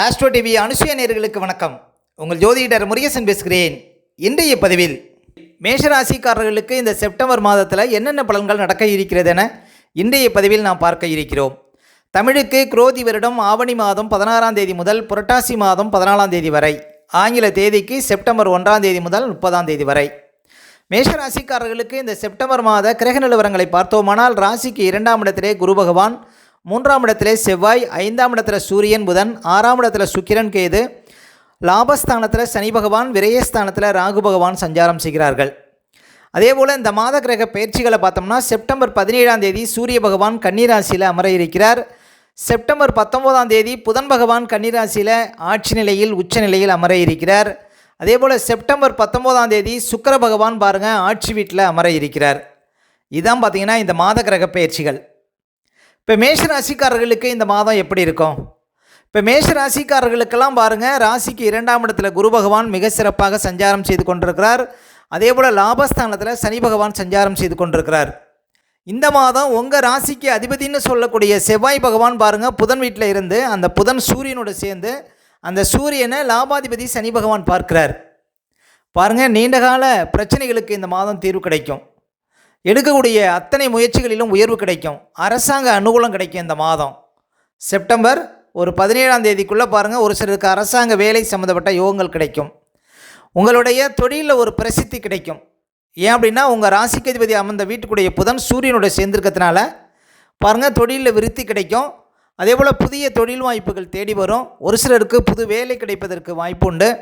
Astro TV அனுசுய நேர்களுக்கு வணக்கம். உங்கள் ஜோதிடர் முருகேசன் பேசுகிறேன். இன்றைய பதிவில் மேஷராசிக்காரர்களுக்கு இந்த செப்டம்பர் மாதத்தில் என்னென்ன பலன்கள் நடக்க இருக்கிறது என இன்றைய பதிவில் நாம் பார்க்க இருக்கிறோம். தமிழுக்கு குரோதி வருடம் ஆவணி மாதம் பதினாறாம் தேதி முதல் புரட்டாசி மாதம் பதினாலாம் தேதி வரை ஆங்கில தேதிக்கு செப்டம்பர் ஒன்றாம் தேதி முதல் முப்பதாம் தேதி வரை. மேஷராசிக்காரர்களுக்கு இந்த செப்டம்பர் மாத கிரக நிலவரங்களை பார்த்தோமானால் ராசிக்கு இரண்டாம் இடத்திலே குரு பகவான் மூன்றாம் இடத்திலே செவ்வாய் ஐந்தாம் இடத்துல சூரியன் புதன் ஆறாம் இடத்துல சுக்கிரன் கேது. லாபஸ்தானத்தில் சனி பகவான் விரயஸ்தானத்தில் ராகு பகவான் சஞ்சாரம் செய்கிறார்கள். அதே போல் இந்த மாத கிரக பயிற்சிகளை பார்த்தோம்னா செப்டம்பர் பதினேழாம் தேதி சூரிய பகவான் கன்னிராசியில் அமர இருக்கிறார். செப்டம்பர் பத்தொம்போதாம் தேதி புதன் பகவான் கன்னிராசியில் ஆட்சி நிலையில் உச்ச நிலையில் அமர இருக்கிறார். அதே போல் செப்டம்பர் பத்தொம்போதாம் தேதி சுக்கிர பகவான் பாருங்கள் ஆட்சி வீட்டில் அமர இருக்கிறார். இதுதான் பார்த்தீங்கன்னா இந்த மாத கிரக பயிற்சிகள். இப்போ மேஷ ராசிக்காரர்களுக்கு இந்த மாதம் எப்படி இருக்கும்? இப்போ மேஷ ராசிக்காரர்களுக்கெல்லாம் பாருங்கள் ராசிக்கு இரண்டாம் இடத்துல குரு பகவான் மிக சிறப்பாக சஞ்சாரம் செய்து கொண்டிருக்கிறார். அதே போல் லாபஸ்தானத்தில் சனி பகவான் சஞ்சாரம் செய்து கொண்டிருக்கிறார். இந்த மாதம் உங்கள் ராசிக்கு அதிபதினு சொல்லக்கூடிய செவ்வாய் பகவான் பாருங்கள் புதன் வீட்டில் இருந்து அந்த புதன் சூரியனோடு சேர்ந்து அந்த சூரியனை லாபாதிபதி சனி பகவான் பார்க்கிறார். பாருங்கள் நீண்டகால பிரச்சனைகளுக்கு இந்த மாதம் தீர்வு கிடைக்கும். எடுக்கக்கூடிய அத்தனை முயற்சிகளிலும் உயர்வு கிடைக்கும். அரசாங்க அனுகூலம் கிடைக்கும் இந்த மாதம். செப்டம்பர் ஒரு பதினேழாம் தேதிக்குள்ளே பாருங்கள் ஒரு சிலருக்கு அரசாங்க வேலை சம்மந்தப்பட்ட யோகங்கள் கிடைக்கும். உங்களுடைய தொழிலில் ஒரு பிரசித்தி கிடைக்கும். ஏன் அப்படின்னா உங்கள் ராசிக்கு அதிபதி அமர்ந்த வீட்டுக்குடைய புதன் சூரியனோட சேர்ந்திருக்கிறதுனால பாருங்கள் தொழிலில் விருத்தி கிடைக்கும். அதே போல் புதிய தொழில் வாய்ப்புகள் தேடி வரும். ஒரு சிலருக்கு புது வேலை கிடைப்பதற்கு வாய்ப்பு உண்டு.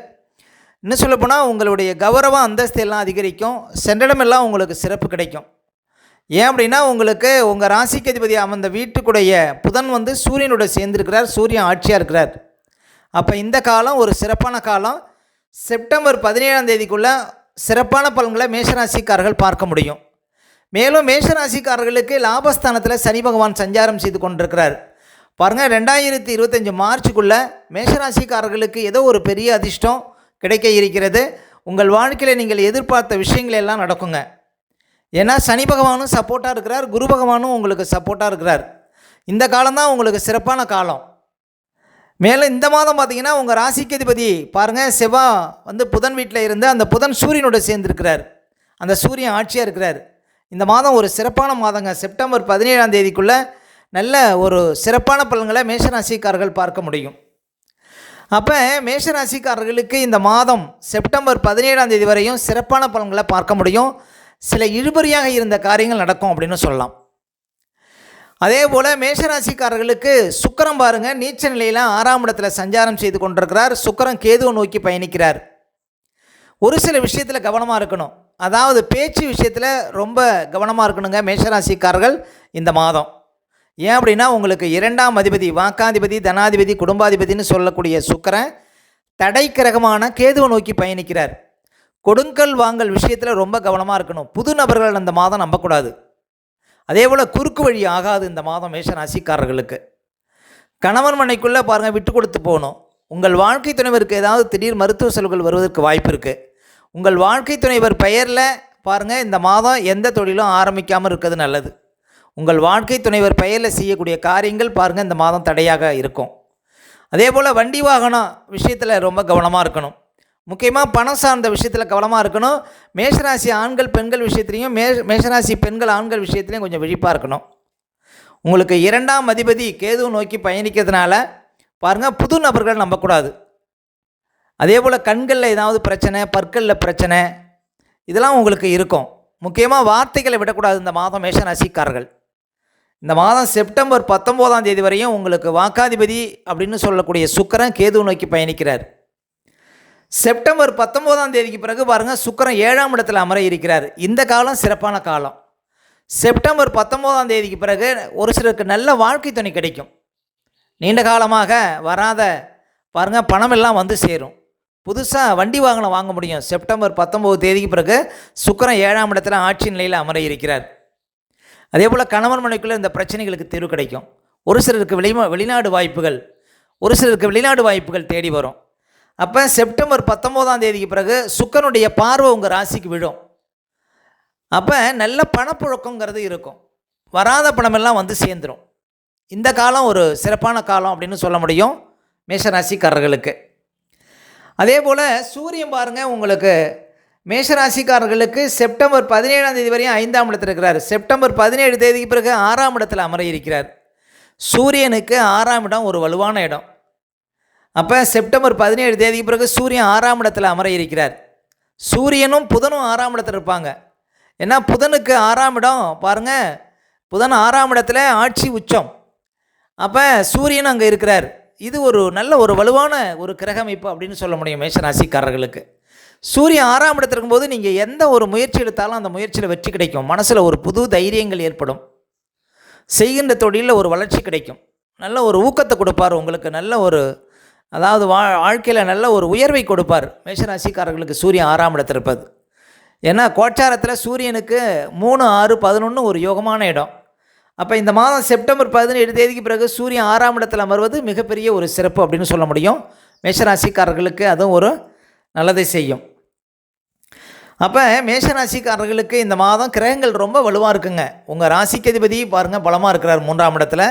இன்னும் சொல்லப்போனால் உங்களுடைய கௌரவ அந்தஸ்து எல்லாம் அதிகரிக்கும். சென்றிடமெல்லாம் உங்களுக்கு சிறப்பு கிடைக்கும். ஏன் அப்படின்னா உங்களுக்கு உங்கள் ராசிக்கு அதிபதி அமர்ந்த வீட்டுக்குடைய புதன் வந்து சூரியனோட சேர்ந்திருக்கிறார். சூரியன் ஆட்சியாக இருக்கிறார். அப்போ இந்த காலம் ஒரு சிறப்பான காலம். செப்டம்பர் பதினேழாம் தேதிக்குள்ளே சிறப்பான பலன்களை மேஷராசிக்காரர்கள் பார்க்க முடியும். மேலும் மேஷராசிக்காரர்களுக்கு லாபஸ்தானத்தில் சனி பகவான் சஞ்சாரம் செய்து கொண்டிருக்கிறார். பாருங்கள் ரெண்டாயிரத்தி இருபத்தஞ்சி மார்ச்சுக்குள்ளே மேஷராசிக்காரர்களுக்கு ஏதோ ஒரு பெரிய அதிர்ஷ்டம். கிடைக்க இருக்கிறது. உங்கள் வாழ்க்கையில் நீங்கள் எதிர்பார்த்த விஷயங்கள் எல்லாம் நடக்குங்க. ஏன்னா சனி பகவானும் சப்போர்ட்டாக இருக்கிறார். குரு பகவானும் உங்களுக்கு சப்போர்ட்டாக இருக்கிறார். இந்த காலம்தான் உங்களுக்கு சிறப்பான காலம். மேலும் இந்த மாதம் பார்த்தீங்கன்னா உங்கள் ராசிக்கு அதிபதி பாருங்கள் செவ்வா வந்து புதன் வீட்டில் இருந்து அந்த புதன் சூரியனோட சேர்ந்துருக்கிறார். அந்த சூரியன் ஆட்சியாக இருக்கிறார். இந்த மாதம் ஒரு சிறப்பான மாதங்க. செப்டம்பர் பதினேழாம் தேதிக்குள்ளே நல்ல ஒரு சிறப்பான பலன்களை மேஷராசிக்காரர்கள் பார்க்க முடியும். அப்போ மேஷராசிக்காரர்களுக்கு இந்த மாதம் செப்டம்பர் பதினேழாம் தேதி வரையும் சிறப்பான பலன்களை பார்க்க முடியும். சில இழுபறியாக இருந்த காரியங்கள் நடக்கும் அப்படின்னு சொல்லலாம். அதே போல் மேஷராசிக்காரர்களுக்கு சுக்கரம் பாருங்கள் நீச்ச நிலையில் ஆறாம் இடத்துல சஞ்சாரம் செய்து கொண்டிருக்கிறார். சுக்கரம் கேதுவை நோக்கி பயணிக்கிறார். ஒரு சில விஷயத்தில் கவனமாக இருக்கணும். அதாவது பேச்சு விஷயத்தில் ரொம்ப கவனமாக இருக்கணுங்க மேஷராசிக்காரர்கள் இந்த மாதம். ஏன் அப்படின்னா உங்களுக்கு இரண்டாம் அதிபதி வாக்காதிபதி தனாதிபதி குடும்பாதிபதினு சொல்லக்கூடிய சுக்கரன் தடை கிரகமான கேதுவை நோக்கி பயணிக்கிறார். கொடுங்கல் வாங்கல் விஷயத்தில் ரொம்ப கவனமாக இருக்கணும். புது நபர்கள் அந்த மாதம் நம்பக்கூடாது. அதே போல் குறுக்கு வழி ஆகாது இந்த மாதம் மேஷ ராசிக்காரர்களுக்கு. கணவன் மனைக்குள்ளே பாருங்கள் விட்டு கொடுத்து போகணும். உங்கள் வாழ்க்கை துணைவருக்கு ஏதாவது திடீர் மருத்துவ செலவுகள் வருவதற்கு வாய்ப்பு இருக்குது உங்கள் வாழ்க்கை துணைவர் பெயரில் பாருங்கள் இந்த மாதம் எந்த தொழிலும் ஆரம்பிக்காமல் இருக்கிறது நல்லது. உங்கள் வாழ்க்கை துணைவர் பெயரில் செய்யக்கூடிய காரியங்கள் பாருங்கள் இந்த மாதம் தடையாக இருக்கும். அதே போல் வண்டி வாகனம் விஷயத்தில் ரொம்ப கவனமாக இருக்கணும். முக்கியமாக பணம் சார்ந்த விஷயத்தில் கவனமாக இருக்கணும். மேஷராசி ஆண்கள் பெண்கள் விஷயத்துலையும் மே மேஷராசி பெண்கள் ஆண்கள் விஷயத்துலையும் கொஞ்சம் விழிப்பாக இருக்கணும். உங்களுக்கு இரண்டாம் அதிபதி கேது நோக்கி பயணிக்கிறதுனால பாருங்கள் புது நபர்கள் நம்பக்கூடாது. அதே போல் கண்களில் ஏதாவது பிரச்சனை பற்களில் பிரச்சனை இதெல்லாம் உங்களுக்கு இருக்கும். முக்கியமாக வார்த்தைகளை விடக்கூடாது இந்த மாதம் மேஷராசிக்காரர்கள். இந்த மாதம் செப்டம்பர் பத்தொம்போதாம் தேதி வரையும் உங்களுக்கு வாக்காதிபதி அப்படின்னு சொல்லக்கூடிய சுக்கரன் கேது நோக்கி பயணிக்கிறார். செப்டம்பர் பத்தொம்போதாம் தேதிக்கு பிறகு பாருங்கள் சுக்கரன் ஏழாம் இடத்தில் அமர இருக்கிறார். இந்த காலம் சிறப்பான காலம். செப்டம்பர் பத்தொம்போதாம் தேதிக்கு பிறகு ஒரு சிலருக்கு நல்ல வாழ்க்கை துணை கிடைக்கும். நீண்ட காலமாக வராத பாருங்கள் பணமெல்லாம் வந்து சேரும். புதுசாக வண்டி வாகனம் வாங்க முடியும். செப்டம்பர் பத்தொம்போது தேதிக்கு பிறகு சுக்கரன் ஏழாம் இடத்துல ஆட்சி நிலையில் அமர இருக்கிறார். அதே போல் கணவன் மனைக்குள்ளே இந்த பிரச்சனைகளுக்கு தீர்வு கிடைக்கும். ஒரு சிலருக்கு வெளி வெளிநாடு வாய்ப்புகள் ஒரு சிலருக்கு வெளிநாடு வாய்ப்புகள் தேடி வரும். அப்போ செப்டம்பர் பத்தொம்போதாம் தேதிக்கு பிறகு சுக்கனுடைய பார்வை உங்கள் ராசிக்கு விழும். அப்போ நல்ல பணப்புழக்கங்கிறது இருக்கும். வராத பணமெல்லாம் வந்து சேர்ந்துடும் இந்த காலம் ஒரு சிறப்பான காலம் அப்படின்னு சொல்ல முடியும் மேஷராசிக்காரர்களுக்கு அதே போல் சூரியன் பாருங்கள் உங்களுக்கு மேஷராசிக்காரர்களுக்கு செப்டம்பர் பதினேழாம் தேதி வரையும் ஐந்தாம் இடத்தில் இருக்கிறார். செப்டம்பர் பதினேழு தேதிக்கு பிறகு ஆறாம் இடத்தில் அமர இருக்கிறார். சூரியனுக்கு ஆறாம் இடம் ஒரு வலுவான இடம். அப்போ செப்டம்பர் பதினேழு தேதிக்கு பிறகு சூரியன் ஆறாம் இடத்தில் அமர இருக்கிறார். சூரியனும் புதனும் ஆறாம் இடத்தில் இருப்பாங்க. ஏன்னா புதனுக்கு ஆறாம் இடம் பாருங்கள் புதன் ஆறாம் இடத்துல ஆட்சி உச்சம். அப்போ சூரியன் அங்கே இருக்கிறார். இது ஒரு நல்ல ஒரு வலுவான ஒரு கிரகமைப்பு அப்படின்னு சொல்ல முடியும் மேஷராசிக்காரர்களுக்கு. சூரியன் ஆறாம் இடத்துல இருக்கும்போது நீங்கள் எந்த ஒரு முயற்சி எடுத்தாலும் அந்த முயற்சியில் வெற்றி கிடைக்கும். மனசில் ஒரு புது தைரியங்கள் ஏற்படும். செய்கின்ற தொழிலில் ஒரு வளர்ச்சி கிடைக்கும். நல்ல ஒரு ஊக்கத்தை கொடுப்பார் உங்களுக்கு. நல்ல ஒரு அதாவது வா வாழ்க்கையில் நல்ல ஒரு உயர்வை கொடுப்பார். மேஷராசிக்காரர்களுக்கு சூரியன் ஆறாம் இடத்தில் இருப்பது. ஏன்னா கோச்சாரத்தில் சூரியனுக்கு மூணு ஆறு பதினொன்று ஒரு யோகமான இடம். அப்போ இந்த மாதம் செப்டம்பர் பதினேழு தேதிக்கு பிறகு சூரியன் ஆறாம் இடத்தில் அமர்வது மிகப்பெரிய ஒரு சிறப்பு அப்படின்னு சொல்ல முடியும். மேஷராசிக்காரர்களுக்கு அதுவும் ஒரு நல்லதை செய்யும். அப்போ மேஷராசிக்காரர்களுக்கு இந்த மாதம் கிரகங்கள் ரொம்ப வலுவாக இருக்குங்க. உங்கள் ராசிக்கு அதிபதி பாருங்கள் பலமாக இருக்கிறார் மூன்றாம் இடத்துல.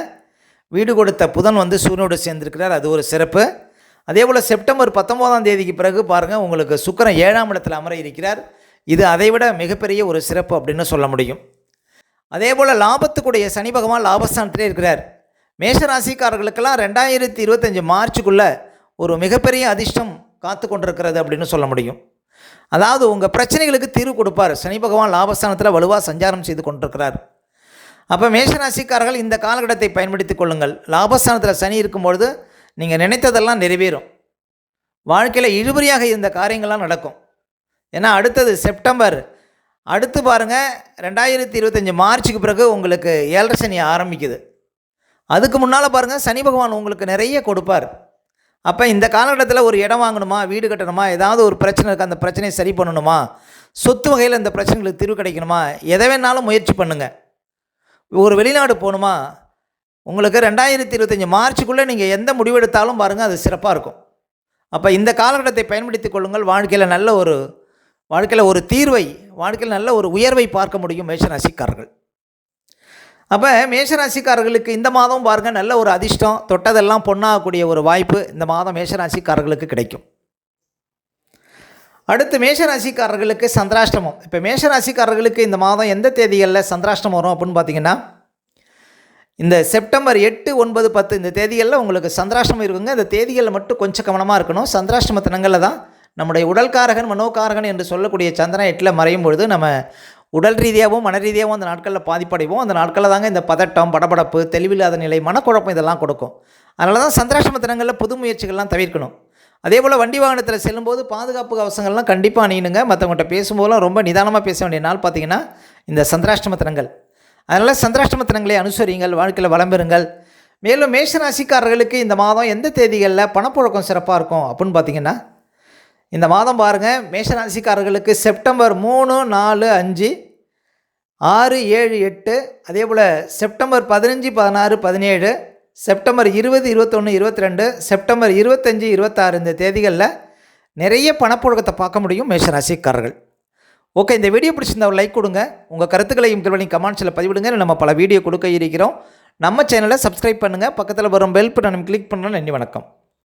வீடு கொடுத்த புதன் வந்து சூரியனோடு சேர்ந்திருக்கிறார் அது ஒரு சிறப்பு. அதே போல் செப்டம்பர் பத்தொம்போதாம் தேதிக்கு பிறகு பாருங்கள் உங்களுக்கு சுக்கரன் ஏழாம் இடத்துல அமர இருக்கிறார். இது அதைவிட மிகப்பெரிய ஒரு சிறப்பு அப்படின்னு சொல்ல முடியும். அதே போல் லாபத்துக்குடைய சனி பகவான் லாபஸ்தானத்திலே இருக்கிறார். மேஷராசிக்காரர்களுக்கெல்லாம் ரெண்டாயிரத்தி இருபத்தஞ்சி மார்ச்சுக்குள்ளே ஒரு மிகப்பெரிய அதிர்ஷ்டம் காத்து கொண்டிருக்கிறது அப்படின்னு சொல்ல முடியும். அதாவது உங்கள் பிரச்சனைகளுக்கு தீர்வு கொடுப்பார். சனி பகவான் லாபஸ்தானத்தில் வலுவாக சஞ்சாரம் செய்து கொண்டிருக்கிறார். அப்போ மேஷராசிக்காரர்கள் இந்த காலகட்டத்தை பயன்படுத்தி கொள்ளுங்கள். லாபஸ்தானத்தில் சனி இருக்கும்பொழுது நீங்கள் நினைத்ததெல்லாம் நிறைவேறும். வாழ்க்கையில் இழுபறியாக இருந்த காரியங்கள்லாம் நடக்கும். ஏன்னா அடுத்தது செப்டம்பர். அடுத்து பாருங்கள் ரெண்டாயிரத்தி இருபத்தஞ்சி மார்ச்சுக்கு பிறகு உங்களுக்கு ஏழரை சனி ஆரம்பிக்குது. அதுக்கு முன்னால் பாருங்கள் சனி பகவான் உங்களுக்கு நிறைய கொடுப்பார். அப்போ இந்த காலகட்டத்தில் ஒரு இடம் வாங்கணுமா வீடு கட்டணுமா ஏதாவது ஒரு பிரச்சனை இருக்குது அந்த பிரச்சனையை சரி பண்ணணுமா? சொத்து வகையில் இந்த பிரச்சனைகளுக்கு தீர்வு கிடைக்கணுமா? எதை வேணாலும் முயற்சி பண்ணுங்கள் ஒரு வெளிநாடு போகணுமா? உங்களுக்கு ரெண்டாயிரத்தி இருபத்தஞ்சி மார்ச்சுக்குள்ளே நீங்கள் எந்த முடிவெடுத்தாலும் பாருங்கள் அது சிறப்பாக இருக்கும். அப்போ இந்த காலகட்டத்தை பயன்படுத்தி கொள்ளுங்கள். வாழ்க்கையில் நல்ல ஒரு வாழ்க்கையில் ஒரு தீர்வை வாழ்க்கையில் நல்ல ஒரு உயர்வை பார்க்க முடியும் மேஷராசிக்காரர்கள். அப்போ மேஷராசிக்காரர்களுக்கு இந்த மாதம் பாருங்கள் நல்ல ஒரு அதிர்ஷ்டம் தொட்டதெல்லாம் பொண்ணாகக்கூடிய ஒரு வாய்ப்பு இந்த மாதம் மேஷராசிக்காரர்களுக்கு கிடைக்கும். அடுத்து மேஷராசிக்காரர்களுக்கு சந்திராஷ்டமம். இப்போ மேஷராசிக்காரர்களுக்கு இந்த மாதம் எந்த தேதிகளில் சந்திராஷ்டமம் வரும் அப்படின்னு பார்த்தீங்கன்னா இந்த செப்டம்பர் எட்டு ஒன்பது பத்து இந்த தேதிகளில் உங்களுக்கு சந்திராஷ்டமம் இருக்குங்க. இந்த தேதிகளில் மட்டும் கொஞ்சம் கவனமாக இருக்கணும். சந்திராஷ்டம தினங்களில் தான் நம்முடைய உடல்காரகன் மனோகாரகன் என்று சொல்லக்கூடிய சந்திரன் எட்டில் மறையும் பொழுது நம்ம உடல் ரீதியாகவும் மன ரீதியாகவும் அந்த நாட்களில் பாதிப்படைவோம். அந்த நாட்களில் தாங்க இந்த பதட்டம் படபடப்பு தெளிவில்லாத நிலை மனக்குழப்பம் இதெல்லாம் கொடுக்கும். அதனால தான் சந்திராசிரம தினங்களில் புது முயற்சிகள்லாம் தவிர்க்கணும். அதே போல் வண்டி வாகனத்தில் செல்லும்போது பாதுகாப்பு கவசங்கள்லாம் கண்டிப்பாக அணியணுங்க. மற்றவங்கள்ட்ட பேசும்போதெல்லாம் ரொம்ப நிதானமாக பேச வேண்டிய நாள் பார்த்தீங்கன்னா இந்த சந்திராஷ்டம தினங்கள். அதனால் சந்திராஷ்டம தினங்களை அனுசரிங்கள் வாழ்க்கையில் வளம்பெறுங்கள் மேலும் மேஷ ராசிக்காரர்களுக்கு இந்த மாதம் எந்த தேதிகளில் பணப்புழக்கம் சிறப்பாக இருக்கும் அப்படின்னு பார்த்தீங்கன்னா இந்த மாதம் பாருங்கள் மேஷராசிக்காரர்களுக்கு செப்டம்பர் மூணு நாலு அஞ்சு ஆறு ஏழு எட்டு அதே போல் செப்டம்பர் பதினஞ்சு பதினாறு பதினேழு செப்டம்பர் இருபது இருபத்தொன்று இருபத்தி ரெண்டு செப்டம்பர் இருபத்தஞ்சி இருபத்தாறு இந்த தேதிகளில் நிறைய பணப்புழக்கத்தை பார்க்க முடியும் மேஷராசிக்காரர்கள். ஓகே இந்த வீடியோ பிடிச்சிருந்தா ஒரு லைக் கொடுங்க. உங்கள் கருத்துக்களையும் திருவள்ளி கமெண்ட்ஸில் பதிவிடுங்க. நம்ம பல வீடியோ கொடுக்க இருக்கிறோம். நம்ம சேனலை சப்ஸ்கிரைப் பண்ணுங்கள் பக்கத்தில் வரும் பெல் பட்டனும் கிளிக் பண்ணணும் நன்றி வணக்கம்.